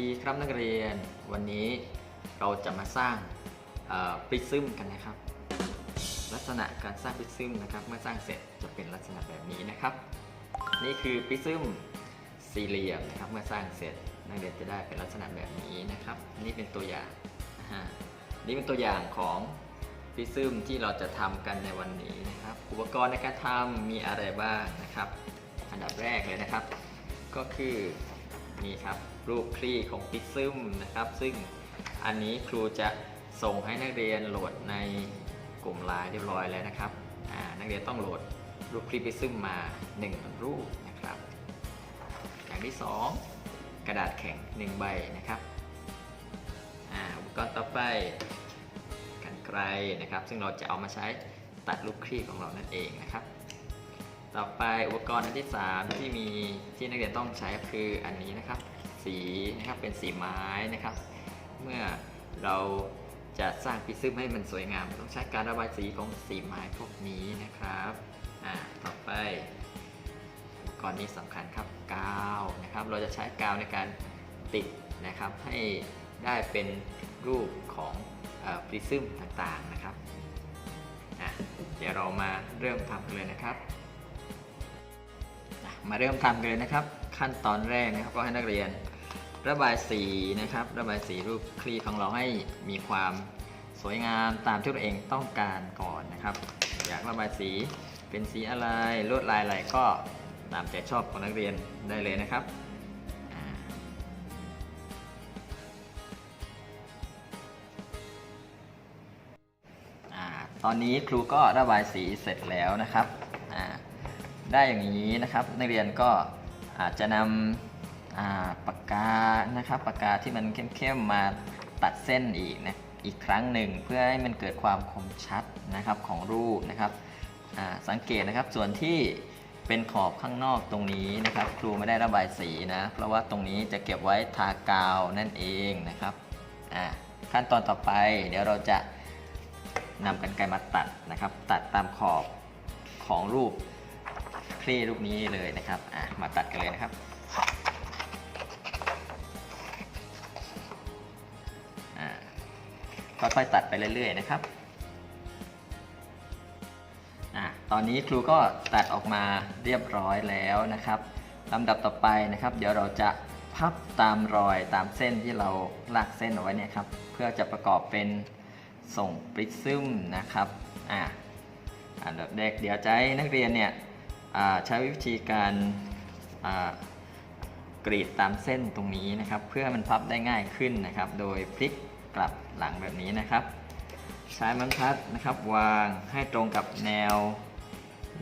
ดีครับนักเรียน วันนี้เราจะมาสร้างปริซึมกันนะครับ ลักษณะการสร้างปริซึมนะครับ เมื่อสร้างเสร็จจะเป็นลักษณะแบบนี้นะครับ นี่คือปริซึมสี่เหลี่ยมนะครับ เมื่อสร้างเสร็จนักเรียนจะได้เป็นลักษณะแบบนี้นะครับนี่เป็นตัวอย่างนี่เป็นตัวอย่างของปริซึมที่เราจะทำกันในวันนี้นะครับ อุปกรณ์ในการทำมีอะไรบ้างนะครับ อันดับแรกเลยนะครับ ก็คือ นี่ครับรูปคลี่ของปิซึมนะครับ ซึ่งอันนี้ครูจะส่งให้นักเรียนโหลดในกลุ่มไลน์เรียบร้อยแล้วนะครับนักเรียนต้องโหลดรูปคลี่ปิซึมมา 1 รูปนะครับ อย่างที่ 2 กระดาษแข็ง 1 ใบนะครับอ่าอุปกรณ์ต่อไปกันไกลนะครับ ซึ่งเราจะเอามาใช้ตัดรูปคลี่ของเรานั่นเองนะครับ ต่อไปอุปกรณ์อันที่ 3 ที่มีที่นักเรียนต้องใช้ก็คืออันนี้นะครับ สีนะครับเป็นสีไม้นะครับ เมื่อเราจะสร้างพิซึมให้มันสวยงาม ต้องใช้การระบายสีของสีไม้พวกนี้นะครับอ่าต่อไปอุปกรณ์นี้สำคัญครับกาวนะครับ เราจะใช้กาวในการติดนะครับ ให้ได้เป็นรูปของปริซึมต่างๆนะครับอะเดี๋ยวเรามาเริ่มทำกันเลยนะครับ มาเริ่มทำกันเลยนะครับ ขั้นตอนแรกนะครับก็ให้นักเรียน ระบายสีนะครับ ระบายสีรูปคลีของเราให้มีความสวยงามตามที่ตัวเองต้องการก่อนนะครับ อยากระบายสีเป็นสีอะไรลวดลายอะไรก็ตามใจชอบของนักเรียนได้เลยนะครับตอนนี้ครูก็ระบายสีเสร็จแล้วนะครับ ได้อย่างนี้นะครับนักเรียนก็อาจจะนำปากกานะครับปากกาที่มันเข้มๆมาตัดเส้นอีกนะอีกครั้งหนึ่งเพื่อให้มันเกิดความคมชัดนะครับของรูปนะครับสังเกตนะครับส่วนที่เป็นขอบข้างนอกตรงนี้นะครับ ครูไม่ได้ระบายสีนะ เพราะว่าตรงนี้จะเก็บไว้ทากาวนั่นเองนะครับขั้นตอนต่อไป เดี๋ยวเราจะนำกันไกรมาตัดนะครับ ตัดตามขอบของรูป คลี่รูปนี้เลยนะครับอะมาตัดกันเลยนะครับอ่าค่อยๆตัดไปเรื่อยๆนะครับอะตอนนี้ครูก็ตัดออกมาเรียบร้อยแล้วนะครับลำดับต่อไปนะครับ เดี๋ยวเราจะพับตามรอยตามเส้นที่เราลากเส้นเอาไว้เนี่ยครับ เพื่อจะประกอบเป็นส่งปริซึมนะครับอะอันดับแรกเดี๋ยวจะให้นักเรียนเนี่ย ใช้วิธีการกรีดตามเส้นตรงนี้นะครับ เพื่อมันพับได้ง่ายขึ้นนะครับ โดยพลิกกลับหลังแบบนี้นะครับ ใช้ม้บรรทัดนะครับวางให้ตรงกับแนว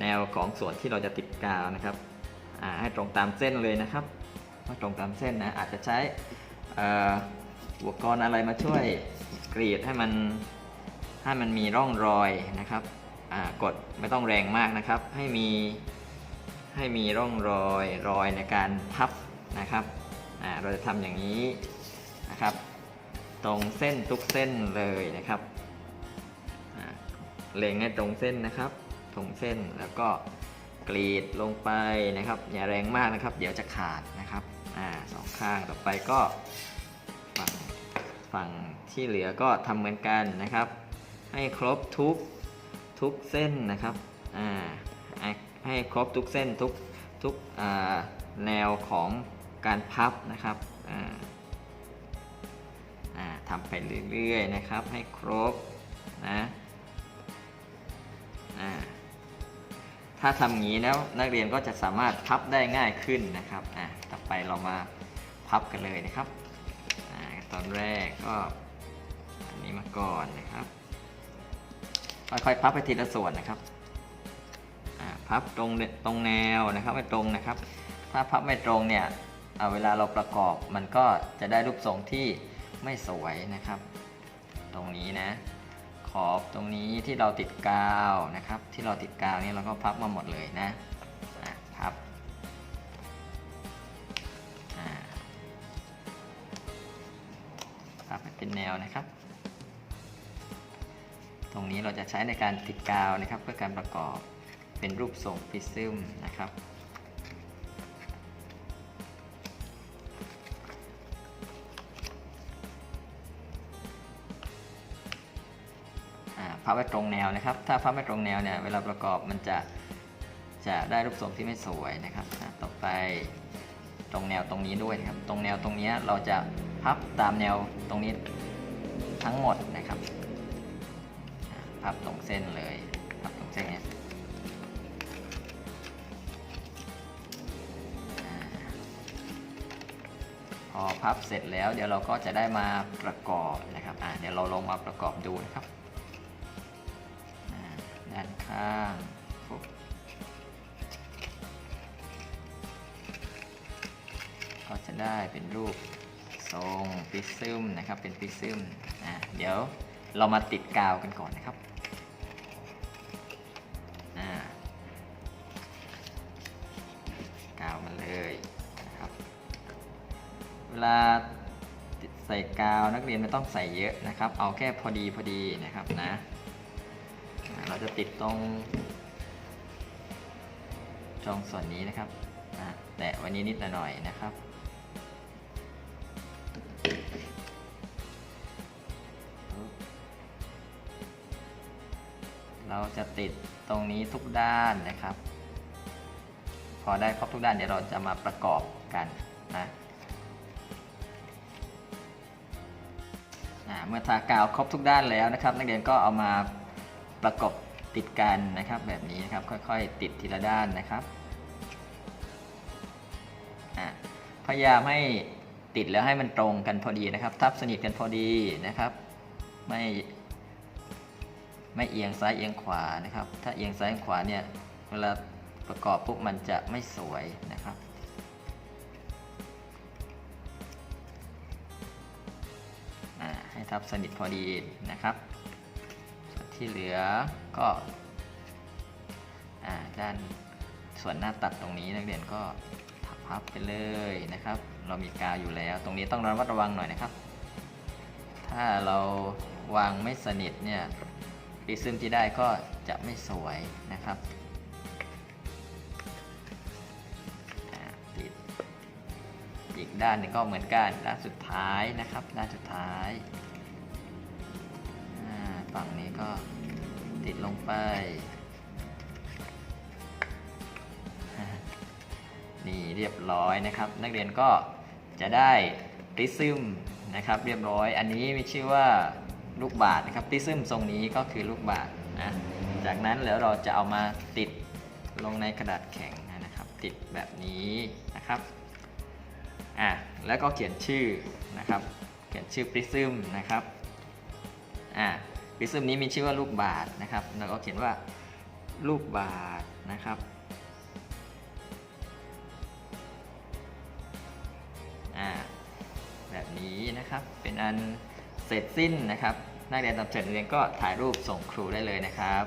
แนวของส่วนที่เราจะติดกาวนะครับให้ตรงตามเส้นเลยนะครับให้ตรงตามเส้นนะอาจจะใช้อุปกรณ์อะไรมาช่วยกรีดให้มันให้มันมีร่องรอยนะครับกดไม่ต้องแรงมากนะครับ ให้มี ให้มีร่องรอยรอยในการพับนะครับเราจะทำอย่างนี้นะครับ ตรงเส้นทุกเส้นเลยนะครับเล็งให้ตรงเส้นนะครับตรงเส้นแล้วก็กรีดลงไปนะครับ อย่าแรงมากนะครับ เดี๋ยวจะขาดนะครับอ่าสองข้างต่อไปก็ฝั่งฝั่งที่เหลือก็ทำเหมือนกันนะครับ ให้ครบทุกทุกเส้นนะครับอ่า ให้ครบทุกเส้นทุกทุกแนวของการพับนะครับทำไปเรื่อยๆนะครับ ให้ครบนะถ้าทำอย่างนี้แล้วนักเรียนก็จะสามารถพับได้ง่ายขึ้นนะครับอ่าต่อไปเรามาพับกันเลยนะครับอตอนแรกก็อันนี้มาก่อนนะครับ ค่อยๆพับไปทีละส่วนนะครับ พับตรงตรงแนวนะครับไม่ตรงนะครับ ถ้าพับไม่ตรงเนี่ยเเวลาเราประกอบมันก็จะได้รูปทรงที่ไม่สวยนะครับ ตรงนี้นะ ขอบตรงนี้ที่เราติดกาวนะครับ ที่เราติดกาวนี่เราก็พับมาหมดเลยนะพับพับเป็นแนวนะครับ ตรงนี้เราจะใช้ในการติดกาวนะครับเพื่อการประกอบ เป็นรูปทรงพิซึมนะครับ พับไว้ตรงแนวนะครับ ถ้าพับไม่ตรงแนวเนี่ย เวลาประกอบมันจะจะได้รูปทรงที่ไม่สวยนะครับ ต่อไปตรงแนวตรงนี้ด้วยครับ ตรงแนวตรงนี้เราจะพับตามแนวตรงนี้ทั้งหมดนะครับ พับตรงเส้นเลย พับตรงเส้นเนี่ย พอพับเสร็จแล้วเดี๋ยวเราก็จะได้มาประกอบนะครับอ่าเดี๋ยวเราลองมาประกอบดูนะครับด้านข้างก็จะได้เป็นรูปทรงปริซึมนะครับเป็นปริซึมอ่าเดี๋ยวเรามาติดกาวกันก่อนนะครับ ลาใส่กาวนักเรียนไม่ต้องใส่เยอะนะครับ เอาแค่พอดีพอดีนะครับนะ เราจะติดตรงตรงส่วนนี้นะครับอะแตะไวันนี้นิดหน่อยนะครับเราจะติดตรงนี้ทุกด้านนะครับ พอได้ครบทุกด้านเดี๋ยวเราจะมาประกอบกันนะ เมื่อทากาวครบทุกด้านแล้วนะครับ นักเรียนก็เอามาประกบติดกันนะครับ แบบนี้นะครับค่อยๆ ติดทีละด้านนะครับพยายามให้ติดแล้วให้มันตรงกันพอดีนะครับ ทับสนิทกันพอดีนะครับ ไม่ไม่เอียงซ้ายเอียงขวานะครับ ถ้าเอียงซ้ายเอียงขวาเนี่ยเวลาประกอบปุ๊บมันจะไม่สวยนะครับ ครับสนิทพอดีนะครับส่วนที่เหลือก็ด้านส่วนหน้าตัดตรงนี้นักเรียนก็พับไปเลยนะครับ เรามีกาวอยู่แล้ว ตรงนี้ต้องระมัดระวังหน่อยนะครับ ถ้าเราวางไม่สนิทเนี่ยปริซึมที่ได้ก็จะไม่สวยนะครับอ่าติดอีกด้านหนึ่งก็เหมือนกันด้านสุดท้ายนะครับ ด้านสุดท้าย ฝั่งนี้ก็ติดลงไป นี่เรียบร้อยนะครับ นักเรียนก็จะได้ปริซึมนะครับ เรียบร้อย อันนี้มีชื่อว่าลูกบาศก์นะครับปริซึมทรงนี้ก็คือลูกบาศก์นะจากนั้นแล้วเราจะเอามาติดลงในกระดาษแข็งนะครับ ติดแบบนี้นะครับอะแล้วก็เขียนชื่อนะครับ เขียนชื่อปริซึมนะครับอะ ริซึมนี้มีชื่อว่าลูกบาศก์นะครับเราก็เขียนว่าลูกบาศก์นะครับแบบนี้นะครับเป็นอันเสร็จสิ้นนะครับนักเรียนตับเสร็จเรียนก็ถ่ายรูปส่งครูได้เลยนะครับ